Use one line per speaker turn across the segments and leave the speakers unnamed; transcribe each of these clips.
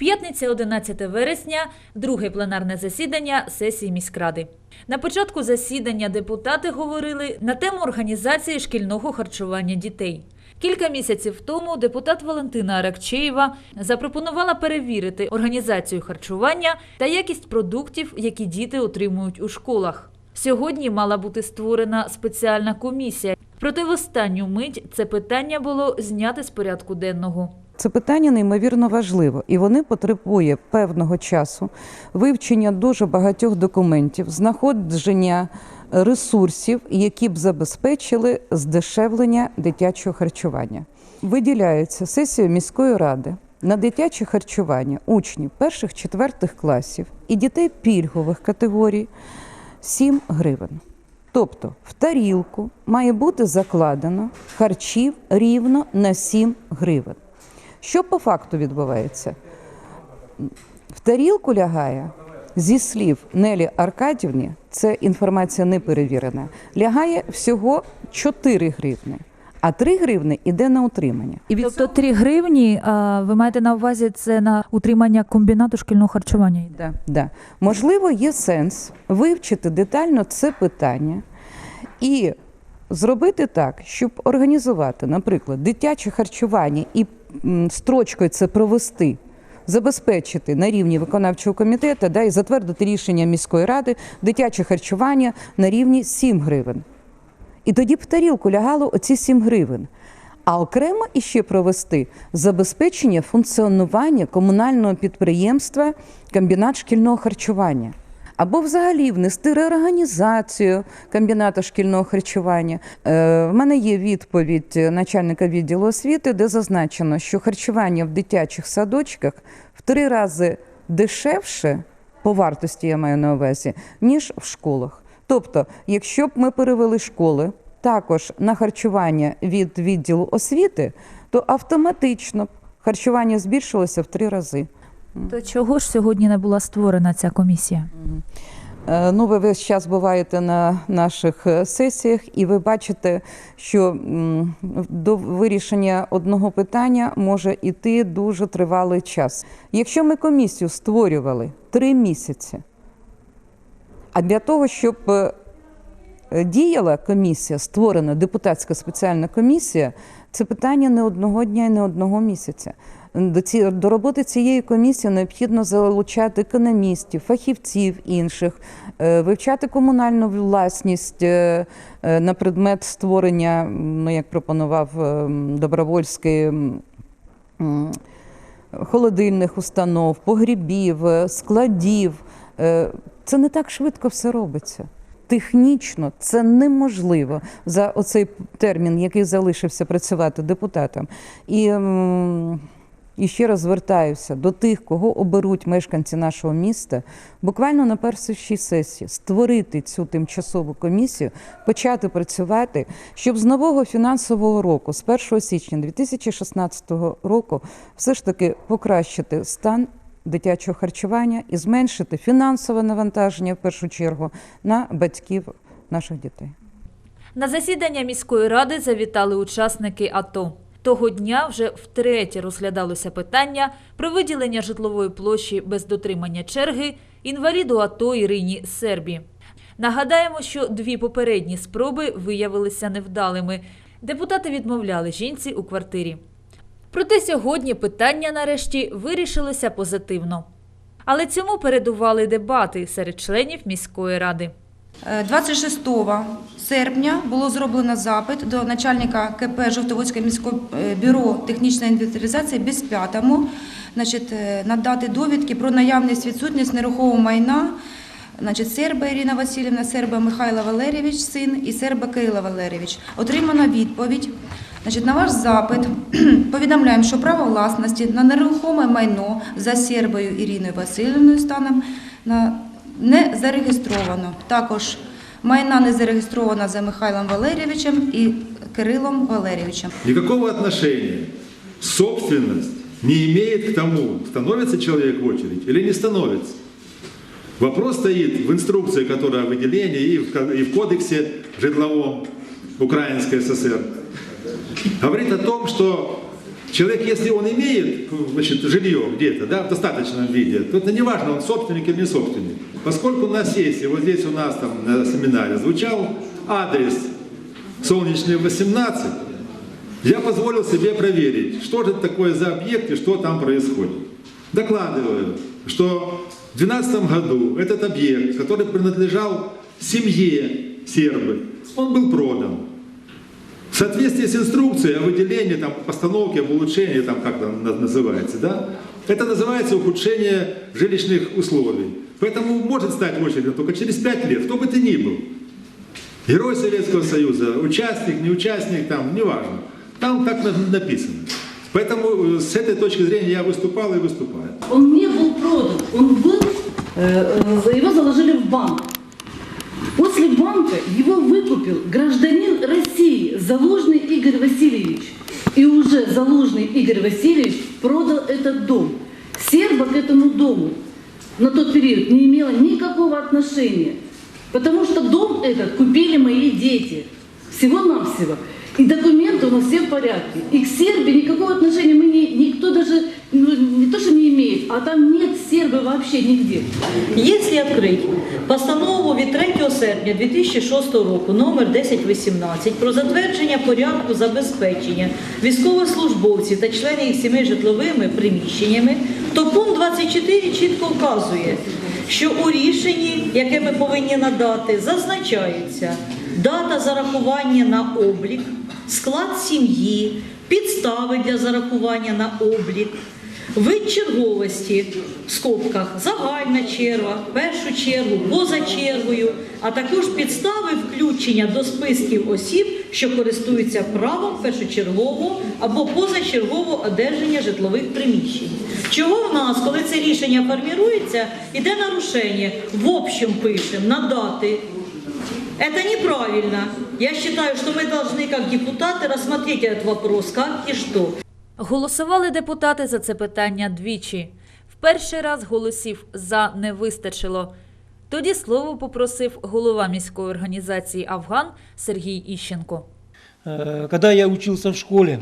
П'ятниця 11 вересня, друге пленарне засідання сесії міськради. На початку засідання депутати говорили на тему організації шкільного харчування дітей. Кілька місяців тому депутат Валентина Аракчеєва запропонувала перевірити організацію харчування та якість продуктів, які діти отримують у школах. Сьогодні мала бути створена спеціальна комісія. Проте в останню мить це питання було зняте з порядку денного.
Це питання неймовірно важливо, і вони потребує певного часу, вивчення дуже багатьох документів, знаходження ресурсів, які б забезпечили здешевлення дитячого харчування. Виділяється сесія міської ради на дитяче харчування учнів перших четвертих класів і дітей пільгових категорій 7 гривень. Тобто в тарілку має бути закладено харчів рівно на 7 гривень. Що по факту відбувається? В тарілку лягає, зі слів Нелі Аркадівні, це інформація не перевірена, лягає всього 4 гривни, а 3 гривни йде на утримання. І від
Тобто 3 гривні, а, ви маєте на увазі це на утримання комбінату шкільного харчування? йде?
Да, да. Можливо, є сенс вивчити детально це питання і зробити так, щоб організувати, наприклад, дитяче харчування і строчкою це провести. Забезпечити на рівні виконавчого комітету да, і затвердити рішення міської ради дитяче харчування на рівні 7 гривень. І тоді б тарілку лягало оці 7 гривень. А окремо іще провести забезпечення функціонування комунального підприємства комбінат шкільного харчування. Або взагалі внести реорганізацію комбінату шкільного харчування. Е, в мене є відповідь начальника відділу освіти, де зазначено, що харчування в дитячих садочках в три рази дешевше по вартості, я маю на увазі, ніж в школах. Тобто, якщо б ми перевели школи також на харчування від відділу освіти, то автоматично харчування збільшилося в три рази.
То чого ж сьогодні не була створена ця комісія?
Е, Ну, ви весь час буваєте на наших е, сесіях, і ви бачите, що до вирішення одного питання може йти дуже тривалий час. Якщо ми комісію створювали три місяці, а для того, щоб е, діяла комісія, створена депутатська спеціальна комісія, це питання не одного дня і не одного місяця. До, ці, до роботи цієї комісії необхідно залучати економістів, фахівців інших, е, вивчати комунальну власність е, е, на предмет створення, ну як пропонував Добровольський. Холодильних установ, погрібів, складів. Це не так швидко все робиться. Технічно це неможливо за оцей термін, який залишився працювати депутатам. І, і ще раз звертаюся до тих, кого оберуть мешканці нашого міста, буквально на першій сесії створити цю тимчасову комісію, почати працювати, щоб з нового фінансового року, з 1 січня 2016 року, все ж таки покращити стан дитячого харчування і зменшити фінансове навантаження в першу чергу на батьків наших дітей.
На засідання міської ради завітали учасники АТО. Того дня вже втретє розглядалося питання про виділення житлової площі без дотримання черги інваліду АТО Ірині Сербі. Нагадаємо, що дві попередні спроби виявилися невдалими. Депутати відмовляли жінці у квартирі. Проте сьогодні питання нарешті вирішилося позитивно. Але цьому передували дебати серед членів міської ради.
Е, 26 серпня було зроблено запит до начальника КП Жовтоводського міського е, бюро технічної інвентаризації безп'ятому значить, е, надати довідки про наявність відсутність нерухомого майна. Значить, Серба Ірина Васильівна, Серба Михайло Валерійович, син і Серба Кирило Валерійович. Отримано відповідь. Значить, на ваш запит повідомляємо, що право власності на нерухоме майно за Сербою Іриною Васильівною станом на не зареєстровано. Також майна не зареєстрована за Михайлом Валерійовичем і Кирилом Валерійовичем.
Никакого отношения собственность не имеет к тому, становится человек в очередь или не становится. Вопрос стоит в инструкции, которая о выделении и в, и в кодексе житловом Украинской ССР. Говорит о том, что Человек, если он имеет значит, жилье где-то, да, в достаточном виде, то это не важно, он собственник или не собственник. Поскольку на сессии, вот здесь у нас там на семинаре звучал адрес Солнечный 18, я позволил себе проверить, что же это такое за объект и что там происходит. Докладываю, что в 2012 году этот объект, который принадлежал семье сербы, он был продан. Соответствии с инструкцией о выделении, там, постановке, об улучшении, там, как там на- называется, да, это называется ухудшение жилищных условий. Поэтому может стать очередь только через пять лет, кто бы ты ни был. Герой Советского Союза, участник, не участник, там, неважно. Там так на- написано. Поэтому э, с этой точки зрения я выступал и выступаю.
Он не был продан, он был, э, э, его заложили в банк. После банка его выкупил гражданин России, Залужный Игорь Васильевич. И уже Залужный Игорь Васильевич продал этот дом. Серба к этому дому на тот период не имела никакого отношения. Потому что дом этот купили мои дети. Всего-навсего. И документы у нас все в порядке. И к Сербии никакого отношения мы не, никто даже ну, не то, что не имеет, а там нет сербы вообще нигде.
Якщо відкрити постанову від 3 серпня 2006 року номер 1018 про затвердження порядку забезпечення військовослужбовців та членів їх сімей житловими приміщеннями, то пункт 24 чітко вказує, що у рішенні, яке ми повинні надати, зазначається дата зарахування на облік, склад сім'ї, підстави для зарахування на облік. Вид черговості в скобках загальна черга, в першу чергу, поза чергою, а також підстави включення до списків осіб, що користуються правом першочергового або позачергового одержання житлових приміщень. Чого в нас, коли це рішення формірується, іде нарушення, в общем пишемо, надати. Это неправильно. Я считаю, что мы должны как депутаты рассмотреть этот вопрос, как и что.
Голосували депутати за це питання двічі. В перший раз голосів за не вистачило. Тоді слово попросив голова міської організації Афган Сергій Іщенко.
Э, Когда я учился в школе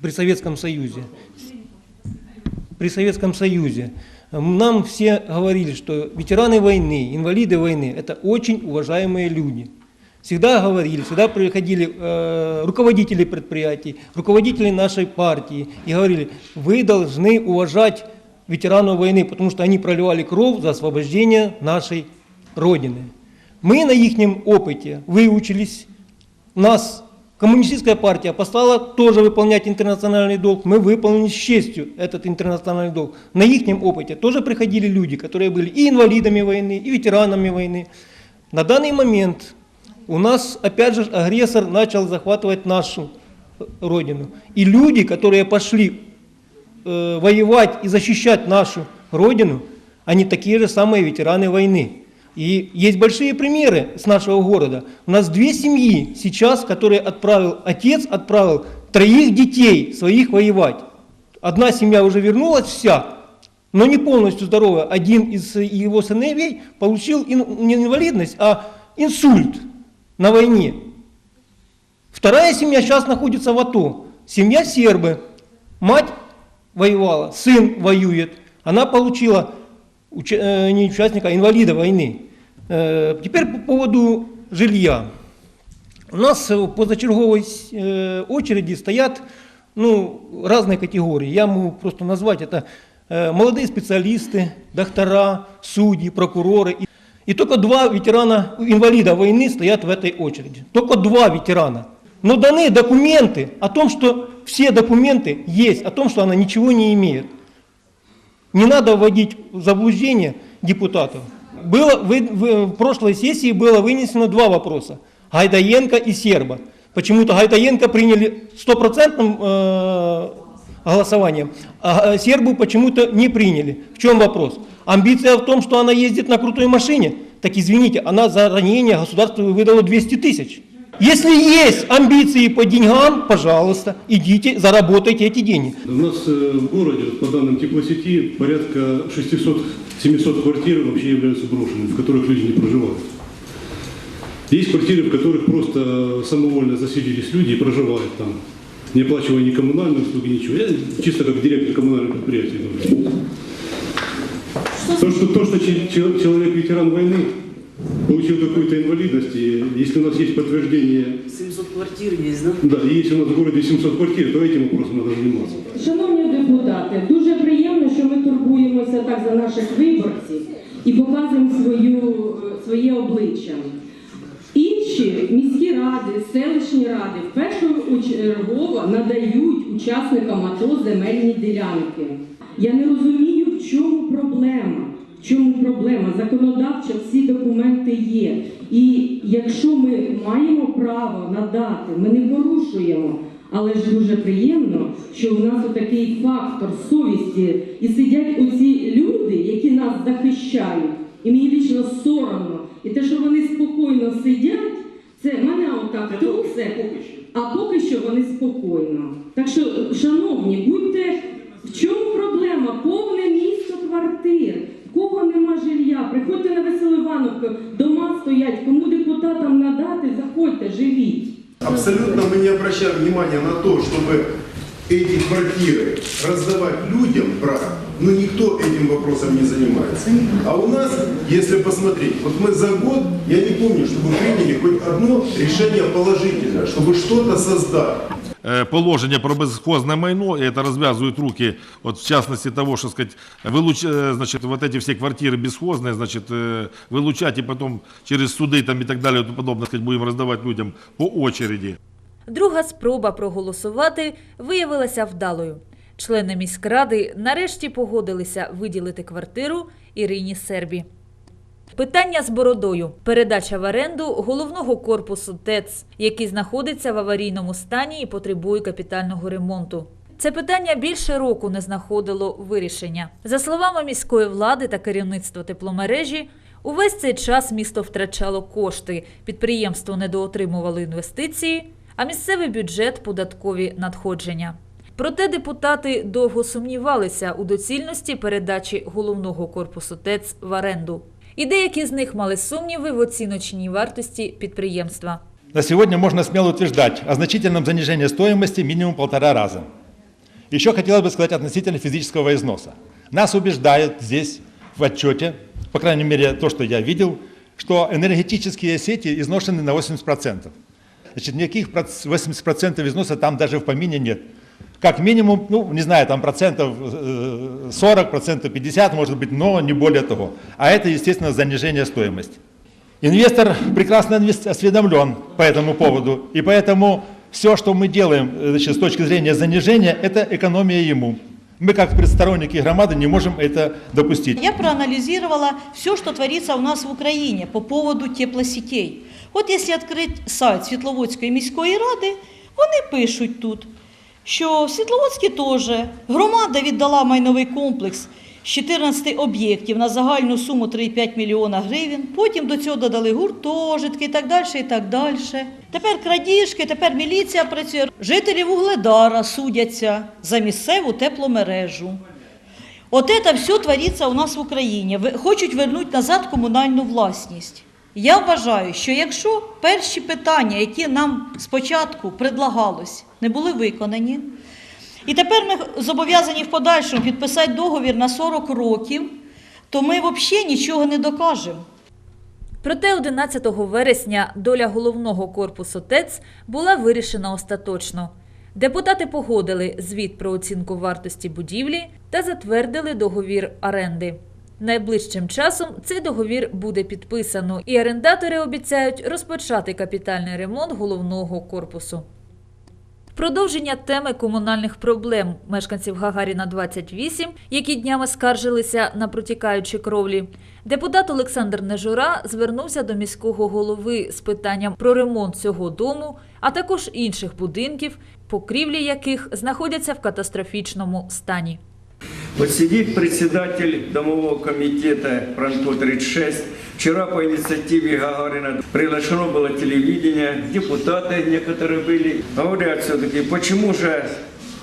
при Советском Союзе, при Советском Союзе, м, нам все говорили, что ветераны войны, инвалиды войны – это очень уважаемые люди. Всегда говорили, всегда приходили э, руководители предприятий, руководители нашей партии и говорили, вы должны уважать ветеранов войны, потому что они проливали кровь за освобождение нашей Родины. Мы на их опыте выучились, нас коммунистическая партия послала тоже выполнять интернациональный долг. Мы выполнили с честью этот интернациональный долг. На их опыте тоже приходили люди, которые были и инвалидами войны, и ветеранами войны. На данный момент у нас, опять же, агрессор начал захватывать нашу родину. И люди, которые пошли э, воевать и защищать нашу родину, они такие же самые ветераны войны. И есть большие примеры с нашего города. У нас две семьи сейчас, которые отправил, отец отправил троих детей своих воевать. Одна семья уже вернулась вся, но не полностью здоровая. Один из его сыновей получил не инвалидность, а инсульт на войне. Вторая семья сейчас находится в АТО. Семья сербы. Мать воевала, сын воюет. Она получила уча- э, не участника, а инвалида войны. Э, Теперь по поводу жилья. У нас в позачерговой э, очереди стоят ну, разные категории. Я могу просто назвать это молодые специалисты, доктора, судьи, прокуроры. И- только два ветерана, инвалида войны стоят в этой очереди. Только два ветерана. Но даны документы о том, что все документы есть, о том, что она ничего не имеет. Не надо вводить в заблуждение депутатов. Было, вы- вы- в прошлой сессии было вынесено два вопроса. Гайдаенко и Серба. Почему-то Гайдаенко приняли стопроцентным э, голосованием, а э, Сербу почему-то не приняли. В чем вопрос? Амбиция в том, что она ездит на крутой машине? Так извините, она за ранение государству выдала 200 тысяч. Если есть амбиции по деньгам, пожалуйста, идите, заработайте эти деньги.
У нас э, в городе, по данным теплосети, порядка 600-700 квартир вообще являются брошенными, в которых люди не проживают. Есть квартиры, в которых просто самовольно заселились люди и проживают там. не оплачивая ни коммунальные услуги, ничего. Я чисто как директор коммунального предприятия говорю. То, что, то, что че- че- человек ветеран войны, получил какую-то инвалидность, и если у нас есть подтверждение,
700 квартир есть, да?
да, и если у нас в городе 700 квартир, то этим вопросом надо заниматься.
Шановні депутати, дуже приємно, що ми турбуємося так за наших виборців і показуємо свою, е, своє обличчя. Інші міські ради, селищні ради першочергово надають учасникам АТО земельні ділянки. Я не розумію, в чому проблема. В чому проблема? Законодавчо всі документи є. І якщо ми маємо право надати, ми не порушуємо. Але ж дуже приємно, що у нас такий фактор совісті, і сидять оці люди, які нас захищають, і мені лічно соромно. І те, що вони спокійно сидять, це мене отак трусе, а поки що вони спокійно. Так що, шановні, будьте в чому проблема? Повне місто квартир. В кого нема жилья? Приходьте на Веселивановку, дома стоять, кому депутатам надати, заходьте, живіть.
Абсолютно мы не обращаем внимания на то, чтобы эти квартиры раздавать людям, брать, но никто этим вопросом не занимается. А у нас, если посмотреть, вот мы за год, я не помню, чтобы приняли хоть одно решение положительное, чтобы что-то создать.
Э, положение про безхозное майно, и это развязывают руки, вот в частности того, что сказать, вылуч, э, значит, вот эти все квартиры бесхозные, значит, э, вылучать и потом через суды там и так далее, и тому подобное, сказать, будем раздавать людям по очереди.
Друга спроба проголосувати виявилася вдалою. Члени міськради нарешті погодилися виділити квартиру Ірині Сербі. Питання з бородою. Передача в оренду головного корпусу ТЕЦ, який знаходиться в аварійному стані і потребує капітального ремонту. Це питання більше року не знаходило вирішення. За словами міської влади та керівництва тепломережі, увесь цей час місто втрачало кошти, підприємство недоотримувало інвестиції, а місцевий бюджет податкові надходження. Проте депутати довго сумнівалися у доцільності передачі головного корпусу ТЕЦ в оренду. І деякі з них мали сумніви в оціночній вартості підприємства.
На сегодня можно смело утверждать о значительном занижении стоимости минимум полтора раза. Еще хотелось бы сказать относительно физического износа. Нас убеждают здесь в отчете, по крайней мере то, что я видел, что энергетические сети изношены на 80%. Значит, никаких проц- 80% износа там даже в помине нет. Как минимум, ну, не знаю, там процентов э, 40, процентов 50, может быть, но не более того. А это, естественно, занижение стоимости. Инвестор прекрасно осведомлен по этому поводу, и поэтому все, что мы делаем э, значит, с точки зрения занижения, это экономия ему. Мы, как предсторонники громады, не можем это допустить.
Я проанализировала все, что творится у нас в Украине по поводу теплосетей. От якщо відкрити сайт Світловодської міської ради, вони пишуть тут, що в Світловодській теж громада віддала майновий комплекс з 14 об'єктів на загальну суму 3,5 мільйона гривень. Потім до цього додали гуртожитки і так далі, і так далі. Тепер крадіжки, тепер міліція працює. Жителі Вугледара судяться за місцеву тепломережу. От це все твориться у нас в Україні. Хочуть вернути назад комунальну власність. Я вважаю, що якщо перші питання, які нам спочатку предлагалось, не були виконані, і тепер ми зобов'язані в подальшому підписати договір на 40 років, то ми взагалі нічого не докажемо.
Проте 11 вересня доля головного корпусу ТЕЦ була вирішена остаточно. Депутати погодили звіт про оцінку вартості будівлі та затвердили договір оренди. Найближчим часом цей договір буде підписано, і орендатори обіцяють розпочати капітальний ремонт головного корпусу. Продовження теми комунальних проблем мешканців Гагаріна 28, які днями скаржилися на протікаючі кровлі. Депутат Олександр Нежура звернувся до міського голови з питанням про ремонт цього дому, а також інших будинків, покрівлі яких знаходяться в катастрофічному стані.
Вот сидит председатель домового комитета Пранко 36. Вчера по инициативе Гагарина приглашено было телевидение, депутаты некоторые были. Говорят все-таки, почему же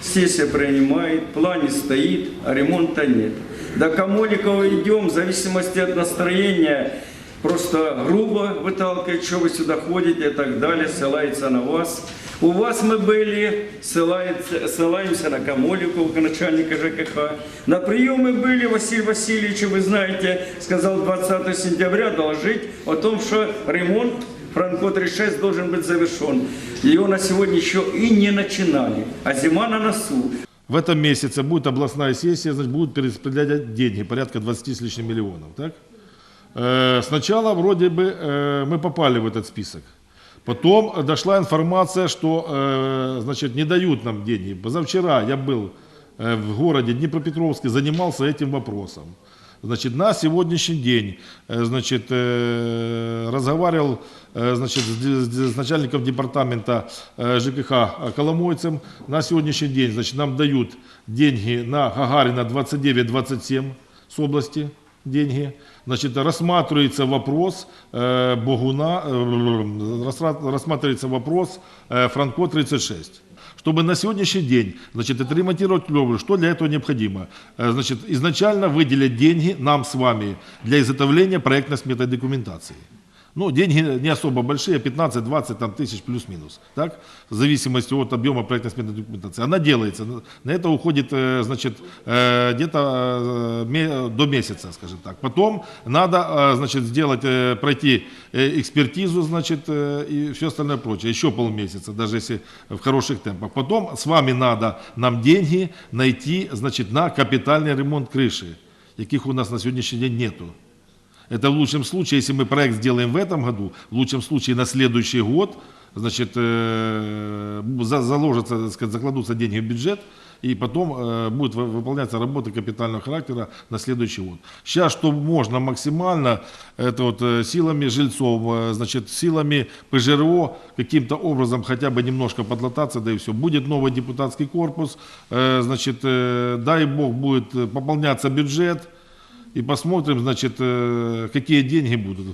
сессия принимает, в плане стоит, а ремонта нет. До Камоликова идем, в зависимости от настроения, просто грубо выталкивает, что вы сюда ходите и так далее, ссылается на вас. У вас мы были, ссылается- ссылаемся на Камолику, начальника ЖКХ. На приемы были, Василий Васильевич, вы знаете, сказал 20 сентября доложить о том, что ремонт Франко 36 должен быть завершен. Его на сегодня еще и не начинали, а зима на носу.
В этом месяце будет областная сессия, значит, будут перераспределять деньги, порядка 20 с лишним миллионов. Так? Э, Сначала вроде бы э, мы попали в этот список. Потом дошла информация, что э, значит, не дают нам деньги. Позавчера я был э, в городе Днепропетровске, занимался этим вопросом. Значит, на сегодняшний день э, значит, э, разговаривал э, значит, с ди- с ди- с начальником департамента э, ЖКХ Коломойцем. На сегодняшний день значит, нам дают деньги на Гагарина 29-27 с области деньги. Значит, рассматривается вопрос э, Богуна, э, рассра- рассматривается вопрос э, Франко 36. Чтобы на сегодняшний день значит, отремонтировать Лёвру, что для этого необходимо? Э, Значит, изначально выделить деньги нам с вами для изготовления проектно-сметной документации. Ну, деньги не особо большие, 15-20 там, тысяч плюс-минус, так? В зависимости от объема проектно-сметной документации. Она делается. На- это уходит, э, значит, э, где-то э, до месяца, скажем так. Потом надо, значит, сделать, пройти экспертизу, значит, и все остальное прочее. Еще полмесяца, даже если в хороших темпах. Потом с вами надо нам деньги найти, значит, на капитальный ремонт крыши, яких у нас на сегодняшний день нету. Это в лучшем случае, если мы проект сделаем в этом году, в лучшем случае на следующий год, значит, э, за- заложатся, так сказать, закладутся деньги в бюджет, и потом э, будут вы- выполняться работы капитального характера на следующий год. Сейчас, что можно максимально, это вот э, силами жильцов, значит, силами ПЖРО каким-то образом хотя бы немножко подлататься, да и все. Будет новый депутатский корпус, э, значит, э, дай бог будет пополняться бюджет, и посмотрим, значит, э, какие деньги будут.